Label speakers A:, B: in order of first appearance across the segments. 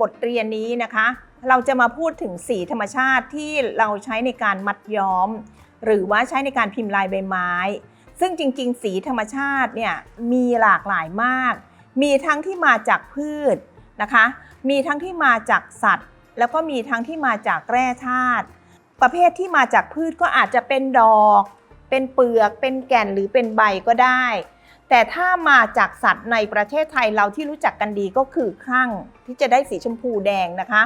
A: บทเรียนนี้นะคะ เราจะมาพูดถึงสีธรรมชาติที่เราใช้ในการมัดย้อม หรือว่าใช้ในการพิมพ์ลายใบไม้ ซึ่งจริง ๆ สีธรรมชาติเนี่ยมีหลากหลายมาก มีทั้งที่มาจากพืชนะคะ มีทั้งที่มาจากสัตว์ แล้วก็มีทั้งที่มาจากแร่ธาตุประเภทที่มาจากพืชก็อาจจะเป็นดอก เป็นเปลือก เป็นแก่นหรือเป็นใบก็ได้ แต่ถ้ามาจากสัตว์ในประเทศไทยเราที่รู้จักกันดีก็คือครั่งที่จะได้สีชมพูแดงนะคะ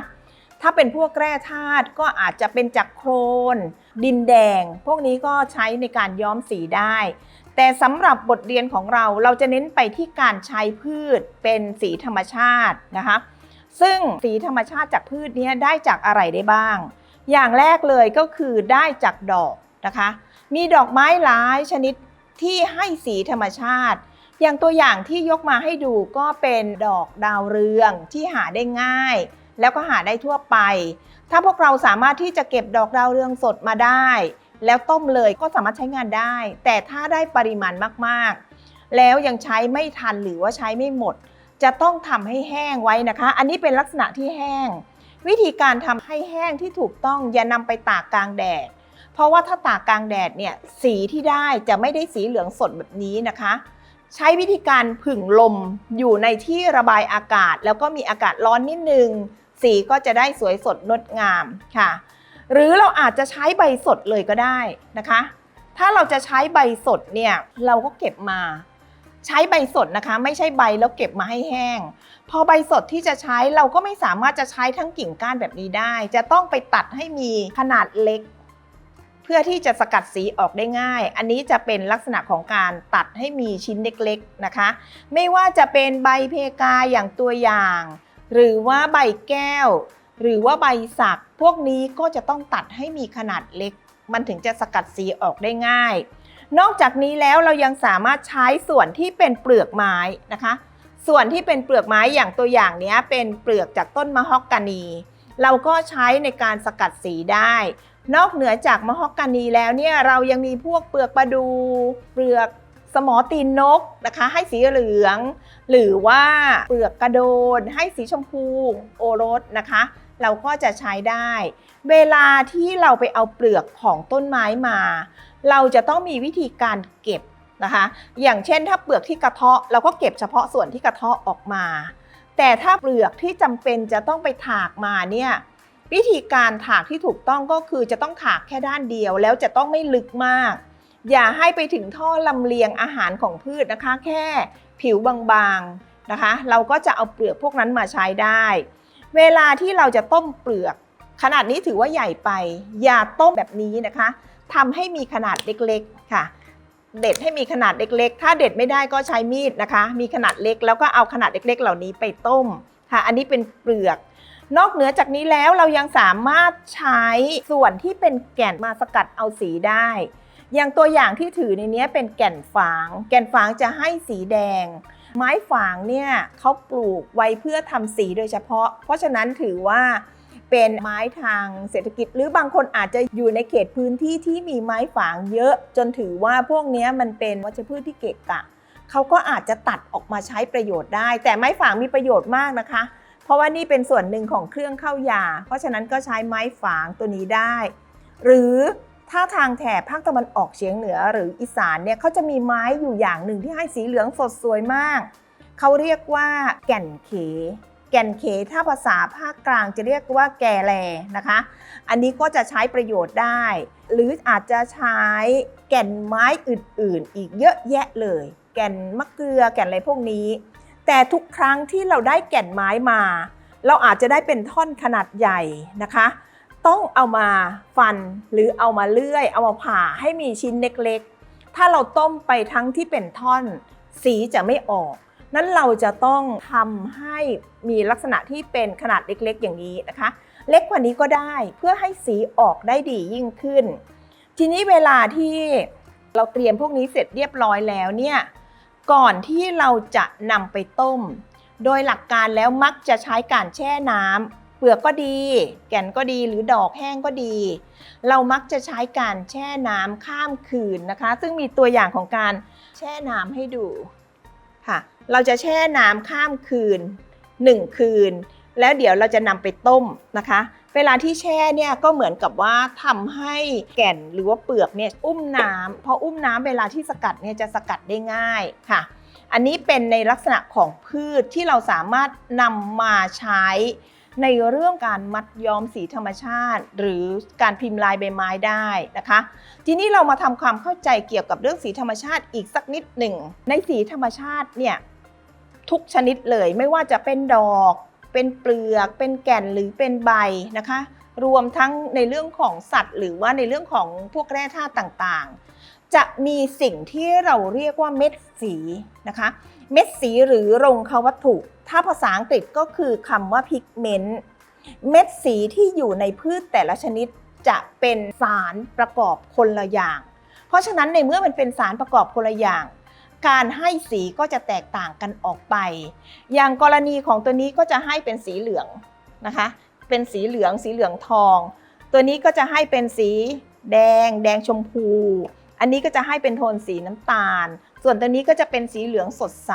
A: ถ้าเป็นพวกแร่ธาตุก็อาจจะเป็นจากโครน ดินแดง พวกนี้ก็ใช้ในการย้อมสีได้ แต่สำหรับบทเรียนของเราเราจะเน้นไปที่การใช้พืชเป็นสีธรรมชาตินะคะ ซึ่งสีธรรมชาติจากพืชนี้ได้จากอะไรได้บ้าง อย่างแรกเลยก็คือได้จากดอกนะคะ มีดอกไม้หลายชนิด ที่ให้สีธรรมชาติ อย่างตัวอย่างที่ยกมาให้ดูก็เป็นดอกดาวเรืองที่หาได้ง่าย แล้วก็หาได้ทั่วไป ถ้าพวกเราสามารถที่จะเก็บดอกดาวเรืองสดมาได้ แล้วต้มเลยก็สามารถใช้งานได้ แต่ถ้าได้ปริมาณมากๆ แล้วยังใช้ไม่ทันหรือว่าใช้ไม่หมด จะต้องทำให้แห้งไว้นะคะ อันนี้เป็นลักษณะที่แห้ง วิธีการทำให้แห้งที่ถูกต้องอย่านำไปตากกลางแดด เพราะว่าถ้าตากกลางแดดเนี่ยสีที่ได้จะไม่ได้สีเหลืองสดแบบนี้นะคะ ใช้วิธีการผึ่งลมอยู่ในที่ระบายอากาศ แล้วก็มีอากาศร้อนนิดนึง สีก็จะได้สวยสดงดงามค่ะ หรือเราอาจจะใช้ใบสดเลยก็ได้นะคะ ถ้าเราจะใช้ใบสดเนี่ยเราก็เก็บมาใช้ใบสดนะคะ ไม่ใช่ใบแล้วเก็บมาให้แห้ง พอใบสดที่จะใช้เราก็ไม่สามารถจะใช้ทั้งกิ่งก้านแบบนี้ได้ จะต้องไปตัดให้มีขนาดเล็ก พื่อที่จะสกัดสีออกได้ง่าย อันนี้จะเป็นลักษณะของการตัดให้มีชิ้นเล็กๆนะคะ ไม่ว่าจะเป็นใบเพกาอย่างตัวอย่าง หรือว่าใบแก้ว หรือว่าใบสัก พวกนี้ก็จะต้องตัดให้มีขนาดเล็ก มันถึงจะสกัดสีออกได้ง่าย นอกจากนี้แล้วเรายังสามารถใช้ส่วนที่เป็นเปลือกไม้นะคะ ส่วนที่เป็นเปลือกไม้อย่างตัวอย่างนี้เป็นเปลือกจากต้นมะฮอกกานี เราก็ใช้ในการสกัดสีได้ นอกเหนือจากมะฮอกกานีแล้วเนี่ยเรายังมีพวกเปลือกประดู เปลือกสมอตีนนกนะคะ ให้สีเหลือง หรือว่าเปลือกกระโดน ให้สีชมพูโอรสนะคะ เราก็จะใช้ได้ เวลาที่เราไปเอาเปลือกของต้นไม้มา เราจะต้องมีวิธีการเก็บนะคะ อย่างเช่นถ้าเปลือกที่กระเทาะเราก็เก็บเฉพาะส่วนที่กระเทาะออกมา แต่ถ้าเปลือกที่จำเป็นจะต้องไปถากมาเนี่ย วิธีการถากที่ถูกต้องก็คือจะต้องถากแค่ด้านเดียว แล้วจะต้องไม่ลึกมาก อย่าให้ไปถึงท่อลำเลียงอาหารของพืชนะคะ แค่ผิวบางๆนะคะ เราก็จะเอาเปลือกพวกนั้นมาใช้ได้ เวลาที่เราจะต้มเปลือก ขนาดนี้ถือว่าใหญ่ไป อย่าต้มแบบนี้นะคะทำให้มีขนาดเล็กๆค่ะ เด็ดให้มีขนาดเล็กๆ ถ้าเด็ดไม่ได้ก็ใช้มีดนะคะ มีขนาดเล็กแล้วก็เอาขนาดเล็กๆ เหล่านี้ไปต้มค่ะ อันนี้เป็นเปลือก นอกเหนือจากนี้แล้วเรายังสามารถใช้ส่วนที่เป็นแก่นมาสกัดเอาสีได้ อย่างตัวอย่างที่ถือในนี้เป็นแก่นฝาง แก่นฝางจะให้สีแดง ไม้ฝางเนี่ยเขาปลูกไว้เพื่อทำสีโดยเฉพาะ เพราะฉะนั้นถือว่าเป็นไม้ทางเศรษฐกิจ หรือบางคนอาจจะอยู่ในเขตพื้นที่ที่มีไม้ฝางเยอะ จนถือว่าพวกนี้มันเป็นวัชพืชที่เกะกะเขาก็อาจจะตัดออกมาใช้ประโยชน์ได้ แต่ไม้ฝางมีประโยชน์มากนะคะ เพราะว่านี่เป็นส่วนหนึ่งของเครื่องเข้ายา เพราะฉะนั้นก็ใช้ไม้ฝางตัวนี้ได้ หรือถ้าทางแถบภาคตะวันออกเฉียงเหนือหรืออีสานเนี่ยเขาจะมีไม้อยู่อย่างหนึ่งที่ให้สีเหลืองสดสวยมาก เขาเรียกว่าแก่นเข แก่นเขถ้าภาษาภาคกลางจะเรียกว่าแก่แลนะคะ อันนี้ก็จะใช้ประโยชน์ได้ หรืออาจจะใช้แก่นไม้อื่นๆ อีกเยอะแยะเลย แก่นมะเกลือแก่นอะไรพวกนี้ แต่ทุกครั้งที่เราได้แก่นไม้มา เราอาจจะได้เป็นท่อนขนาดใหญ่นะคะ ต้องเอามาฟันหรือเอามาเลื่อย เอามาผ่าให้มีชิ้นเล็กๆ ถ้าเราต้มไปทั้งที่เป็นท่อนสีจะไม่ออก นั้นเราจะต้องทำให้มีลักษณะที่เป็นขนาดเล็กๆ อย่างนี้นะคะ เล็กกว่านี้ก็ได้เพื่อให้สีออกได้ดียิ่งขึ้น ทีนี้เวลาที่เราเตรียมพวกนี้เสร็จเรียบร้อยแล้วเนี่ย ก่อนที่เราจะนำไปต้ม โดยหลักการแล้วมักจะใช้การแช่น้ำเปลือกก็ดี แก่นก็ดีหรือดอกแห้งก็ดี เรามักจะใช้การแช่น้ำข้ามคืนนะคะ ซึ่งมีตัวอย่างของการแช่น้ำให้ดูค่ะ เราจะแช่น้ำข้ามคืน 1 คืน แล้วเดี๋ยวเราจะนำไปต้มนะคะ เวลาที่แช่เนี่ยก็เหมือนกับว่าทำให้แก่นหรือว่าเปลือกเนี่ยอุ้มน้ำพออุ้มน้ำเวลาที่สกัดเนี่ยจะสกัดได้ง่ายค่ะ อันนี้เป็นในลักษณะของพืชที่เราสามารถนำมาใช้ในเรื่องการมัดย้อมสีธรรมชาติ หรือการพิมพ์ลายใบไม้ได้นะคะ ทีนี้เรามาทำความเข้าใจเกี่ยวกับเรื่องสีธรรมชาติอีกสักนิดหนึ่ง ในสีธรรมชาติเนี่ยทุกชนิดเลยไม่ว่าจะเป็นดอก เป็นเปลือก เป็นแก่นหรือเป็นใบนะคะ รวมทั้งในเรื่องของสัตว์ หรือว่าในเรื่องของพวกแร่ธาตุต่างๆ จะมีสิ่งที่เราเรียกว่าเม็ดสีนะคะ เม็ดสีหรือรงควัตถุ ถ้าภาษาอังกฤษก็คือคำว่าพิกเมนต์เม็ดสีที่อยู่ในพืชแต่ละชนิดจะเป็นสารประกอบคนละอย่าง เพราะฉะนั้นในเมื่อมันเป็นสารประกอบคนละอย่าง การให้สีก็จะแตกต่างกันออกไป อย่างกรณีของตัวนี้ก็จะให้เป็นสีเหลืองนะคะ เป็นสีเหลืองสีเหลืองทอง ตัวนี้ก็จะให้เป็นสีแดง แดงชมพู อันนี้ก็จะให้เป็นโทนสีน้ำตาล ส่วนตัวนี้ก็จะเป็นสีเหลืองสดใส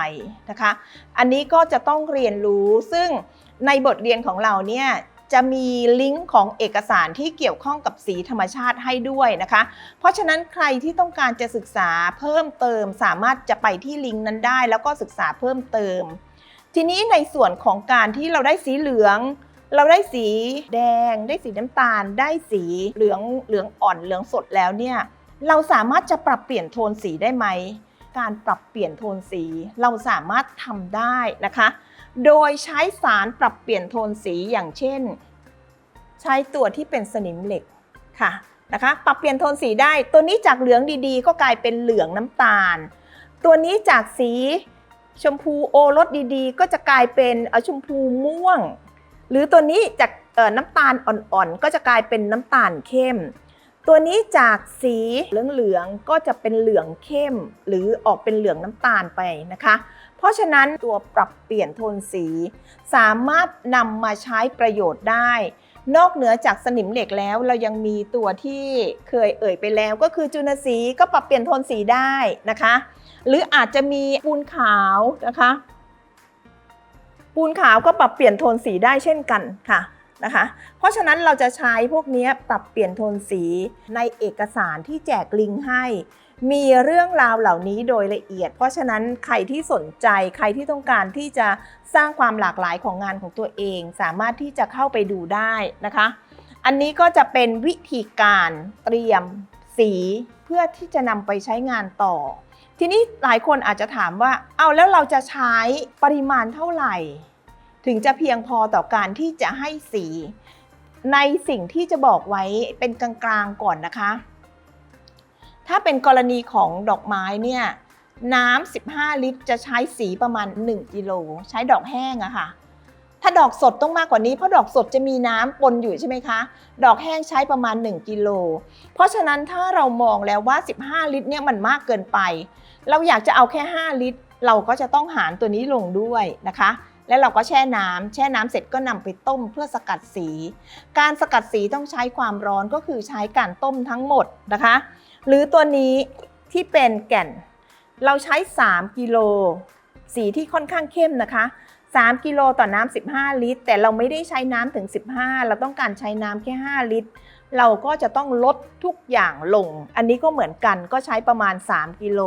A: นะคะ อันนี้ก็จะต้องเรียนรู้ซึ่งในบทเรียนของเราเนี่ย จะมีลิงก์ของเอกสารที่เกี่ยวข้องกับสีธรรมชาติให้ด้วยนะคะ เพราะฉะนั้นใครที่ต้องการจะศึกษาเพิ่มเติม สามารถจะไปที่ลิงก์นั้นได้ แล้วก็ศึกษาเพิ่มเติม ทีนี้ในส่วนของการที่เราได้สีเหลือง เราได้สีแดง ได้สีน้ำตาล ได้สีเหลืองเหลืองอ่อนเหลืองสดแล้วเนี่ยเราสามารถจะปรับเปลี่ยนโทนสีได้ไหม การปรับเปลี่ยนโทนสีเราสามารถทำได้นะคะ โดยใช้สารปรับเปลี่ยนโทนสีอย่างเช่น ใช้ตัวที่เป็นสนิมเหล็กค่ะนะคะปรับเปลี่ยนโทนสีได้ตัวนี้จากเหลืองดีๆ ก็กลายเป็นเหลืองน้ำตาล ตัวนี้จากสีชมพูโอรสดีๆ ก็จะกลายเป็นอ่อชมพูม่วง หรือตัวนี้จากน้ำตาลอ่อนๆก็จะกลายเป็นน้ำตาลเข้ม ตัวนี้จากสีเหลืองๆก็จะเป็นเหลืองเข้ม หรือออกเป็นเหลืองน้ำตาลไปนะคะ ราะฉะนั้นตัวปรับเปลี่ยนโทนสี สามารถนำมาใช้ประโยชน์ได้ นอกเหนือจากสนิมเหล็กแล้ว เรายังมีตัวที่เคยเอ่ยไปแล้ว ก็คือจุลสีก็ปรับเปลี่ยนโทนสีได้นะคะ หรืออาจจะมีปูนขาวนะคะ ปูนขาวก็ปรับเปลี่ยนโทนสีได้เช่นกันค่ะนะคะเพราะฉะนั้นเราจะใช้พวกนี้ปรับเปลี่ยนโทนสีในเอกสารที่แจกลิงก์ให้ มีเรื่องราวเหล่านี้โดยละเอียด เพราะฉะนั้นใครที่สนใจใครที่ต้องการที่จะสร้างความหลากหลายของงานของตัวเอง สามารถที่จะเข้าไปดูได้นะคะ อันนี้ก็จะเป็นวิธีการเตรียมสีเพื่อที่จะนำไปใช้งานต่อ ทีนี้หลายคนอาจจะถามว่า เอาแล้วเราจะใช้ปริมาณเท่าไหร่ ถึงจะเพียงพอต่อการที่จะให้สี ในสิ่งที่จะบอกไว้เป็นกลางๆก่อนนะคะ ถ้าเป็นกรณีของดอกไม้เนี่ยน้ำ15 ลิตรจะใช้สีประมาณ 1กิโลใช้ดอกแห้งอะค่ะ ถ้าดอกสดต้องมากกว่านี้เพราะดอกสดจะมีน้ำปนอยู่ใช่ไหมคะ ดอกแห้งใช้ประมาณ 1กิโลเพราะฉะนั้นถ้าเรามองแล้วว่า 15 ลิตรเนี่ยมันมากเกินไป เราอยากจะเอาแค่ 5 ลิตร เราก็จะต้องหารตัวนี้ลงด้วยนะคะ แล้วเราก็แช่น้ำแช่น้ำเสร็จก็นำไปต้มเพื่อสกัดสี การสกัดสีต้องใช้ความร้อนก็คือใช้การต้มทั้งหมดนะคะ หรือตัวนี้ที่เป็นแก่น เราใช้ 3 กิโล สีที่ค่อนข้างเข้มนะคะ 3 กิโลต่อน้ำ15 ลิตร แต่เราไม่ได้ใช้น้ำถึง 15 เราต้องการใช้น้ำแค่ 5 ลิตร เราก็จะต้องลดทุกอย่างลง อันนี้ก็เหมือนกันก็ใช้ประมาณ 3 กิโล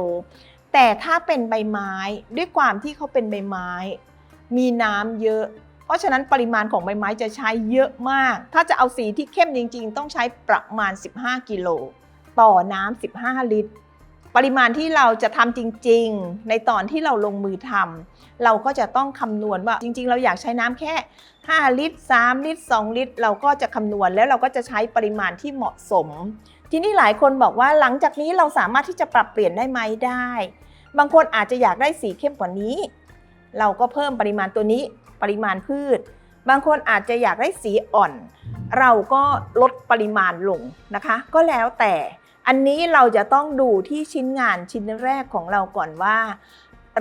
A: แต่ถ้าเป็นใบไม้ด้วยความที่เขาเป็นใบไม้ มีน้ำเยอะเพราะฉะนั้นปริมาณของใบไม้จะใช้เยอะมาก ถ้าจะเอาสีที่เข้มจริง ๆ ต้องใช้ประมาณ 15 กิโล ต่อน้ำ15 ลิตร ปริมาณที่เราจะทำจริง ๆ ในตอนที่เราลงมือทำเราก็จะต้องคำนวณว่าจริง ๆ เราอยากใช้น้ำแค่ 5 ลิตร 3 ลิตร 2 ลิตร เราก็จะคำนวณแล้วเราก็จะใช้ปริมาณที่เหมาะสม ทีนี้หลายคนบอกว่าหลังจากนี้เราสามารถที่จะปรับเปลี่ยนได้ไหมได้ บางคนอาจจะอยากได้สีเข้มกว่านี้ เราก็เพิ่มปริมาณตัวนี้ปริมาณพืช บางคนอาจจะอยากได้สีอ่อน เราก็ลดปริมาณลงนะคะ ก็แล้วแต่ อันนี้เราจะต้องดูที่ชิ้นงานชิ้นแรกของเราก่อนว่า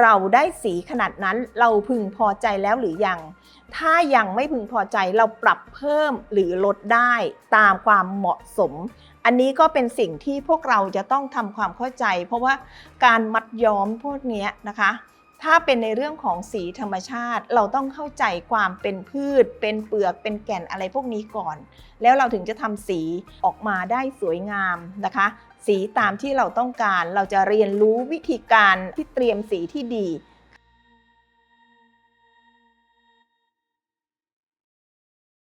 A: เราได้สีขนาดนั้นเราพึงพอใจแล้วหรือยัง ถ้ายังไม่พึงพอใจเราปรับเพิ่มหรือลดได้ตามความเหมาะสม อันนี้ก็เป็นสิ่งที่พวกเราจะต้องทำความเข้าใจ เพราะว่าการมัดย้อมพวกนี้นะคะ ถ้าเป็นในเรื่องของสีธรรมชาติ เราต้องเข้าใจความเป็นพืช เป็นเปลือก เป็นแก่นอะไรพวกนี้ก่อน แล้วเราถึงจะทำสีออกมาได้สวยงามนะคะ สีตามที่เราต้องการ เราจะเรียนรู้วิธีการที่เตรียมสีที่ดี